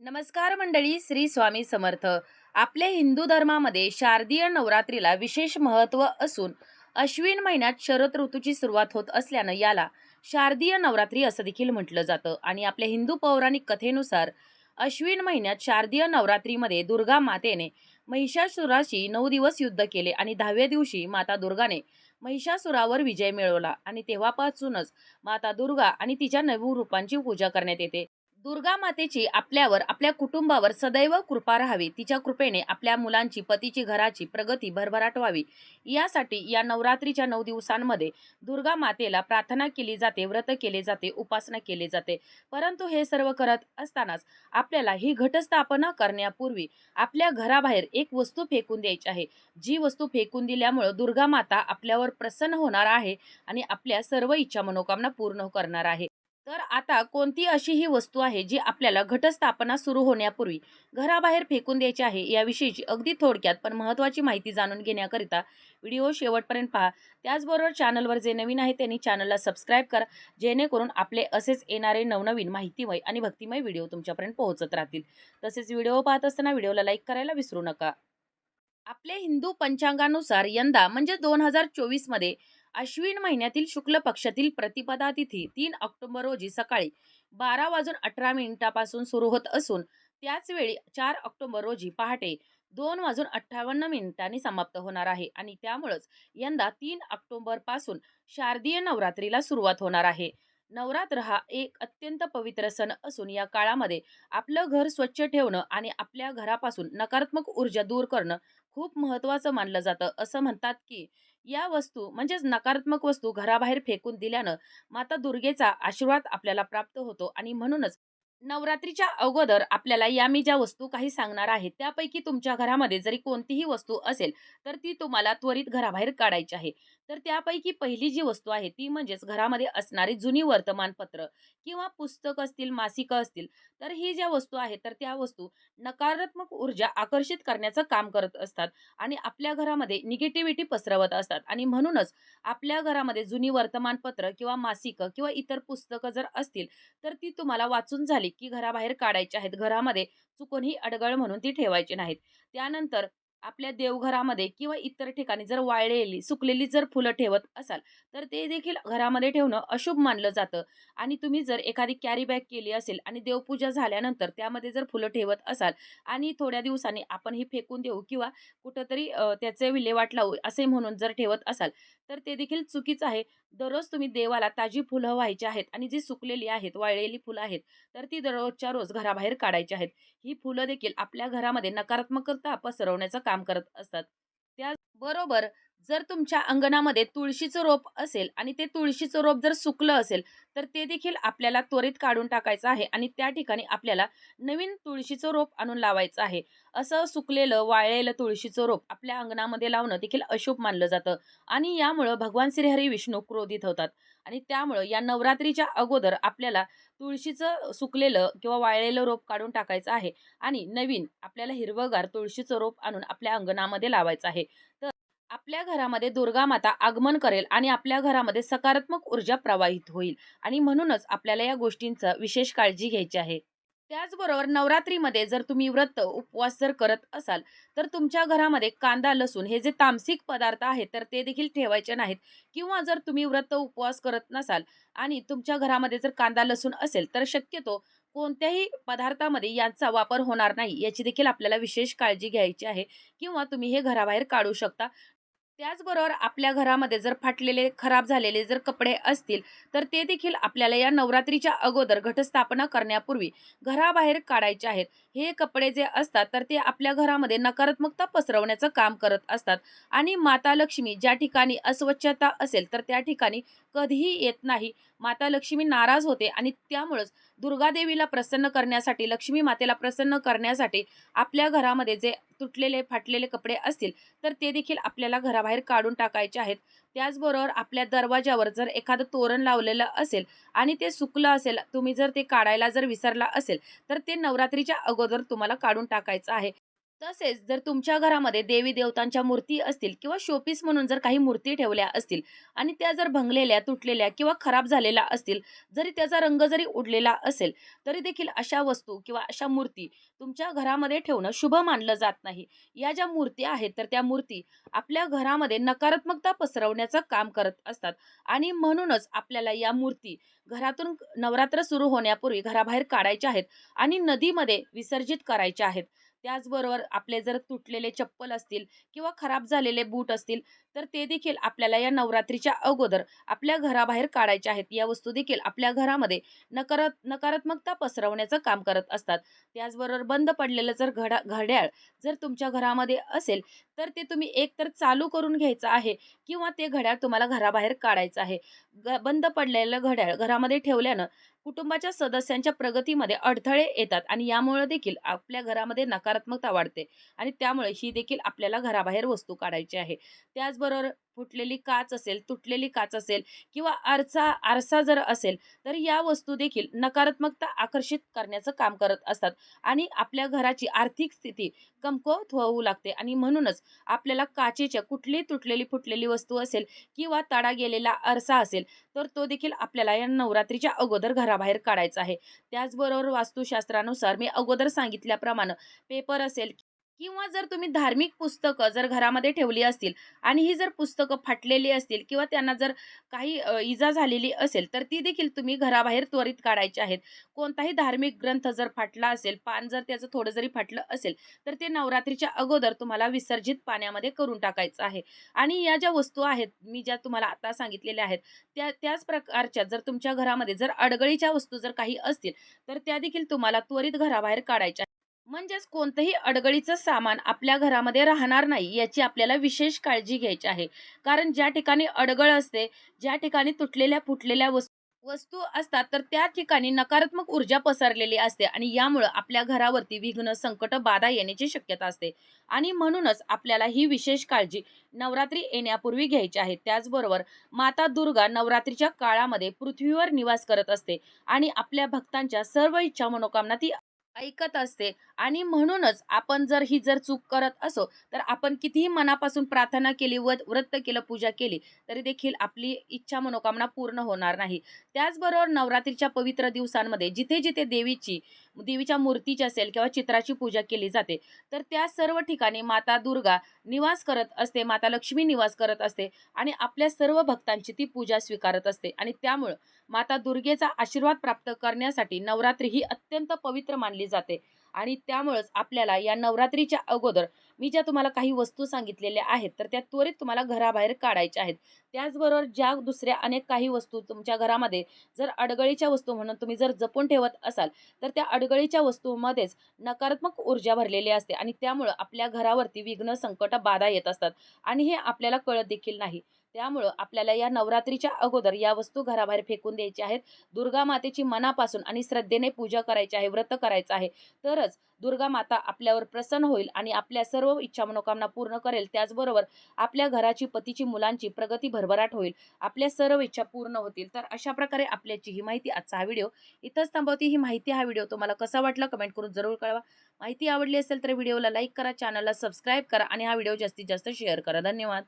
नमस्कार मंडळी श्री स्वामी समर्थ. आपल्या हिंदू धर्मामध्ये शारदीय नवरात्रीला विशेष महत्त्व असून अश्विन महिन्यात शरद ऋतूची सुरुवात होत असल्यानं याला शारदीय नवरात्री असं देखील म्हटलं जातं. आणि आपल्या हिंदू पौराणिक कथेनुसार अश्विन महिन्यात शारदीय नवरात्रीमध्ये दुर्गा मातेने महिषासुराशी नऊ दिवस युद्ध केले आणि दहाव्या दिवशी माता दुर्गाने महिषासुरावर विजय मिळवला. आणि तेव्हापासूनच माता दुर्गा आणि तिच्या नऊ रूपांची पूजा करण्यात येते. दुर्गा मातेची आपल्यावर आपल्या कुटुंबावर सदैव कृपा राहावी. तिच्या कृपेने आपल्या मुलांची पतीची घराची प्रगती भरभराट व्हावी. यासाठी या नवरात्रीच्या नऊ दिवसांमध्ये दुर्गा मातेला प्रार्थना केली जाते व्रत केले जाते उपासना केली जाते. परंतु हे सर्व करत असतानाच आपल्याला ही घटस्थापना करण्यापूर्वी आपल्या घराबाहेर एक वस्तू फेकून द्यायची आहे. जी वस्तू फेकून दिल्यामुळं दुर्गा माता आपल्यावर प्रसन्न होणार आहे आणि आपल्या सर्व इच्छा मनोकामना पूर्ण करणार आहे. तर आता कोणती अशी ही वस्तू आहे जी आपल्याला घटस्थापना सुरू होण्यापूर्वी घराबाहेर फेकून द्यायची आहे याविषयीची अगदी थोडक्यात पण महत्त्वाची माहिती जाणून घेण्याकरिता व्हिडिओ शेवटपर्यंत पहा. त्याचबरोबर चॅनलवर जे नवीन आहे त्यांनी चॅनलला सबस्क्राईब करा जेणेकरून आपले असेच येणारे नवनवीन माहितीमय आणि भक्तिमय व्हिडिओ तुमच्यापर्यंत पोहोचत राहतील. तसेच व्हिडिओ पाहत असताना व्हिडिओला लाईक करायला विसरू नका. आपले हिंदू पंचांगानुसार यंदा म्हणजे दोन हजार चोवीसमध्ये अश्विन महिन्यातील शुक्ल पक्षातील प्रतिपदा तिथी तीन ऑक्टोबर रोजी सकाळी बारा वाजून अठरा मिनिटापासून सुरू होत असून त्याच वेळी चार ऑक्टोबर रोजी पहाटे दोन वाजून अठ्ठावन्न मिनिटांनी समाप्त होणार आहे आणि त्यामुळंच यंदा तीन ऑक्टोबरपासून शारदीय नवरात्रीला सुरुवात होणार आहे. नवरात्र हा एक अत्यंत पवित्र सण असून या काळामध्ये आपलं घर स्वच्छ ठेवणं आणि आपल्या घरापासून नकारात्मक ऊर्जा दूर करणं खूप महत्त्वाचं मानलं जातं. असं म्हणतात की या वस्तू म्हणजेच नकारात्मक वस्तू घराबाहेर फेकून दिल्यानं माता दुर्गेचा आशीर्वाद आपल्याला प्राप्त होतो आणि म्हणूनच नवरात्रीच्या अगोदर आपल्याला या मी ज्या वस्तू काही सांगणार आहे त्यापैकी तुमच्या घरामध्ये जरी कोणतीही वस्तू असेल तर ती तुम्हाला त्वरित घराबाहेर काढायची आहे. तर त्यापैकी पहिली जी वस्तू आहे ती म्हणजेच घरामध्ये असणारी जुनी वर्तमानपत्र किंवा पुस्तक असतील मासिकं असतील तर ही ज्या वस्तू आहेत तर त्या वस्तू नकारात्मक ऊर्जा आकर्षित करण्याचं काम करत असतात आणि आपल्या घरामध्ये निगेटिव्हिटी पसरवत असतात. आणि म्हणूनच आपल्या घरामध्ये जुनी वर्तमानपत्र किंवा मासिकं किंवा इतर पुस्तकं जर असतील तर ती तुम्हाला वाचून झाली की घराबाहेर काढायचे आहेत. घरामध्ये चुकूनही अडगळ म्हणून ती ठेवायची नाहीत. त्यानंतर आपल्या देवघरामध्ये किंवा इतर ठिकाणी जर वाळलेली सुकलेली जर फुलं ठेवत असाल तर ते देखील घरामध्ये ठेवणं अशुभ मानलं जातं. आणि तुम्ही जर एखादी कॅरी बॅग केली असेल आणि देवपूजा झाल्यानंतर त्यामध्ये जर फुलं ठेवत असाल आणि थोड्या दिवसांनी आपण ही फेकून देऊ किंवा कुठंतरी त्याचे विल्हेवाट लावू असे म्हणून जर ठेवत असाल तर ते देखील चुकीचं आहे. दररोज तुम्ही देवाला ताजी फुलं व्हायची आहेत आणि जी सुकलेली आहेत वाळलेली फुलं आहेत तर ती दररोजच्या रोज घराबाहेर काढायची आहेत. ही फुलं देखील आपल्या घरामध्ये नकारात्मकता पसरवण्याचं काम करत असतात. त्याचबरोबर जर तुमच्या अंगणामध्ये तुळशीचं रोप असेल आणि ते तुळशीचं रोप जर सुकलं असेल तर ते देखील आपल्याला त्वरित काढून टाकायचं आहे आणि त्या ठिकाणी आपल्याला नवीन तुळशीचं रोप आणून लावायचं आहे. असं सुकलेलं वाळलेलं तुळशीचं रोप आपल्या अंगणामध्ये लावणं देखील अशुभ मानलं जातं आणि यामुळं भगवान श्रीहरी विष्णू क्रोधित होतात आणि त्यामुळं या नवरात्रीच्या अगोदर आपल्याला तुळशीचं सुकलेलं किंवा वाळलेलं रोप काढून टाकायचं आहे आणि नवीन आपल्याला हिरवंगार तुळशीचं रोप आणून आपल्या अंगणामध्ये लावायचं आहे. तर आपल्या घरामध्ये दुर्गा माता आगमन करेल आणि आपल्या घरामध्ये सकारात्मक ऊर्जा प्रवाहित होईल. आणि म्हणूनच आपल्याला या गोष्टींचं विशेष काळजी घ्यायची आहे. त्याचबरोबर नवरात्रीमध्ये जर तुम्ही व्रत उपवास जर करत असाल तर तुमच्या घरामध्ये कांदा लसूण हे जे तामसिक पदार्थ आहेत तर ते देखील ठेवायचे नाहीत. किंवा जर तुम्ही व्रत उपवास करत नसाल आणि तुमच्या घरामध्ये जर कांदा लसूण असेल तर शक्यतो कोणत्याही पदार्थामध्ये यांचा वापर होणार नाही याची देखील आपल्याला विशेष काळजी घ्यायची आहे. किंवा तुम्ही हे घराबाहेर काढू शकता. त्याचबरोबर आपल्या घरामध्ये जर फाटलेले खराब झालेले जर कपडे असतील तर ते देखील आपल्याला या नवरात्रीच्या अगोदर घटस्थापना करण्यापूर्वी घराबाहेर काढायचे आहेत. हे कपडे जे असतात तर ते आपल्या घरामध्ये नकारात्मकता पसरवण्याचं काम करत असतात. आणि माता लक्ष्मी ज्या ठिकाणी अस्वच्छता असेल तर त्या ठिकाणी कधीही येत नाही. माता लक्ष्मी नाराज होते आणि त्यामुळंच दुर्गादेवीला प्रसन्न करण्यासाठी लक्ष्मी मातेला प्रसन्न करण्यासाठी आपल्या घरामध्ये जे तुटलेले फाटलेले कपडे असतील तर ते देखील आपल्याला घराबाहेर काढून टाकायचे आहेत. त्याचबरोबर आपल्या दरवाजावर जर एखादं तोरण लावलेलं असेल आणि ते सुकलं असेल तुम्ही जर ते काढायला जर विसरला असेल तर ते नवरात्रीच्या अगोदर तुम्हाला काढून टाकायचं आहे. तसेच जर तुमच्या घरामध्ये देवी देवतांच्या मूर्ती असतील किंवा शोपीस म्हणून जर काही मूर्ती ठेवल्या असतील आणि त्या जर भंगलेल्या तुटलेल्या किंवा खराब झालेल्या असतील जरी त्याचा रंग जरी उडलेला असेल तरी देखील अशा वस्तू किंवा अशा मूर्ती तुमच्या घरामध्ये ठेवणं शुभ मानलं जात नाही. या ज्या मूर्ती आहेत तर त्या मूर्ती आपल्या घरामध्ये नकारात्मकता पसरवण्याचं काम करत असतात आणि म्हणूनच आपल्याला या मूर्ती घरातून नवरात्र सुरू होण्यापूर्वी घराबाहेर काढायच्या आहेत आणि नदीमध्ये विसर्जित करायच्या आहेत. त्याचबरोबर आपले जर तुटलेले चप्पल असतील किंवा खराब झालेले बूट असतील तर ते देखील आपल्याला या नवरात्रीच्या अगोदर आपल्या घराबाहेर काढायच्या आहेत. या वस्तू देखील आपल्या घरामध्ये नकारात नकारात्मकता पसरवण्याचं काम करत असतात. त्याचबरोबर बंद पडलेलं जर घडा घड्याळ जर तुमच्या घरामध्ये असेल तर ते तुम्ही एक तर चालू करून घ्यायचं आहे किंवा ते घड्याळ तुम्हाला घराबाहेर काढायचं आहे. ग बंद पडलेलं घड्याळ घरामध्ये ठेवल्यानं कुटुंबाच्या सदस्यांच्या प्रगतीमध्ये अडथळे येतात आणि यामुळे देखील आपल्या घरामध्ये नकारात्मकता वाढते आणि त्यामुळे ही देखील आपल्याला घराबाहेर वस्तू काढायची आहे. त्याचबरोबर फुटलेली काच असेल तुटलेली काच असेल किंवा आरसा आरसा जर असेल तर या वस्तू देखील नकारात्मकता आकर्षित करण्याचं काम करत असतात. आणि आपल्या घराची आर्थिक स्थिती कमकुवत होऊ लागते. आणि म्हणूनच आपल्याला काचेच्या कुठलीही तुटलेली फुटलेली वस्तू असेल किंवा तडा गेलेला आरसा असेल तर तो देखील आपल्याला या नवरात्रीच्या अगोदर घराबाहेर काढायचा आहे. त्याचबरोबर वास्तुशास्त्रानुसार मी अगोदर सांगितल्याप्रमाणे पेपर असेल किंवा जर तुम्ही धार्मिक पुस्तकं जर घरामध्ये ठेवली असतील आणि ही जर पुस्तकं फाटलेली असतील किंवा त्यांना जर काही इजा झालेली असेल तर ती देखील तुम्ही घराबाहेर त्वरित काढायची आहेत. कोणताही धार्मिक ग्रंथ जर फाटला असेल पान जर त्याचं थोडं जरी फाटलं असेल तर ते नवरात्रीच्या अगोदर तुम्हाला विसर्जित पाण्यामध्ये करून टाकायचं आहे. आणि या ज्या वस्तू आहेत मी ज्या तुम्हाला आता सांगितलेल्या आहेत त्या त्याच प्रकारच्या जर तुमच्या घरामध्ये जर अडगळीच्या वस्तू जर काही असतील तर त्या देखील तुम्हाला त्वरित घराबाहेर काढायच्या म्हणजेच कोणतंही अडगळीचं सामान आपल्या घरामध्ये राहणार नाही याची आपल्याला विशेष काळजी घ्यायची आहे. कारण ज्या ठिकाणी अडगळ असते ज्या ठिकाणी तुटलेल्या फुटलेल्या वस्तू वस्तू असतात तर त्या ठिकाणी नकारात्मक ऊर्जा पसरलेली असते आणि यामुळं आपल्या घरावरती विघ्न संकट बाधा येण्याची शक्यता असते. आणि म्हणूनच आपल्याला ही विशेष काळजी नवरात्री येण्यापूर्वी घ्यायची आहे. त्याचबरोबर माता दुर्गा नवरात्रीच्या काळामध्ये पृथ्वीवर निवास करत असते आणि आपल्या भक्तांच्या सर्व इच्छा मनोकामना ती ऐकत असते. आणि म्हणूनच आपण जर ही जर चूक करत असो तर आपण कितीही मनापासून प्रार्थना केली व व्रत केलं पूजा केली तरी देखील आपली इच्छा मनोकामना पूर्ण होणार नाही. त्याचबरोबर नवरात्रीच्या पवित्र दिवसांमध्ये जिथे जिथे देवीची देवीच्या मूर्तीची असेल किंवा चित्राची पूजा केली जाते तर त्या सर्व ठिकाणी माता दुर्गा निवास करत असते माता लक्ष्मी निवास करत असते आणि आपल्या सर्व भक्तांची ती पूजा स्वीकारत असते. आणि त्यामुळं माता दुर्गेचा आशीर्वाद प्राप्त करण्यासाठी नवरात्री ही अत्यंत पवित्र मानली जाते. आणि त्यामुळंच आपल्याला या नवरात्रीच्या अगोदर मी ज्या तुम्हाला काही वस्तू सांगितलेल्या आहेत तर त्या त्वरित तुम्हाला घराबाहेर काढायच्या आहेत. त्याचबरोबर ज्या दुसऱ्या अनेक काही वस्तू तुमच्या घरामध्ये जर अडगळीच्या वस्तू म्हणून तुम्ही जर जपून ठेवत असाल तर त्या अडगळीच्या वस्तूमध्येच नकारात्मक ऊर्जा भरलेली असते आणि त्यामुळं आपल्या घरावरती विघ्न संकट बाधा येत असतात आणि हे आपल्याला कळत देखील नाही. त्यामुळं आपल्याला या नवरात्रीच्या अगोदर या वस्तू घराबाहेर फेकून द्यायच्या आहेत. दुर्गा मातेची मनापासून आणि श्रद्धेने पूजा करायची आहे व्रत करायचं आहे. तरच दुर्गा माता आपल्यावर प्रसन्न होईल आणि आपल्या सर्व इच्छा मनोकामना पूर्ण करेल. त्याचबरोबर आपल्या घराची पतीची मुलांची प्रगती भरभराट होईल. आपल्या सर्व इच्छा पूर्ण होतील. तर अशा प्रकारे आपल्याची ही माहिती आजचा हा व्हिडिओ. इथंच थांबवती. ही माहिती हा व्हिडिओ तुम्हाला कसा वाटला कमेंट करून जरूर कळवा. माहिती आवडली असेल तर व्हिडिओला लाईक करा चॅनलला सबस्क्राईब करा आणि हा व्हिडिओ जास्तीत जास्त शेअर करा. धन्यवाद.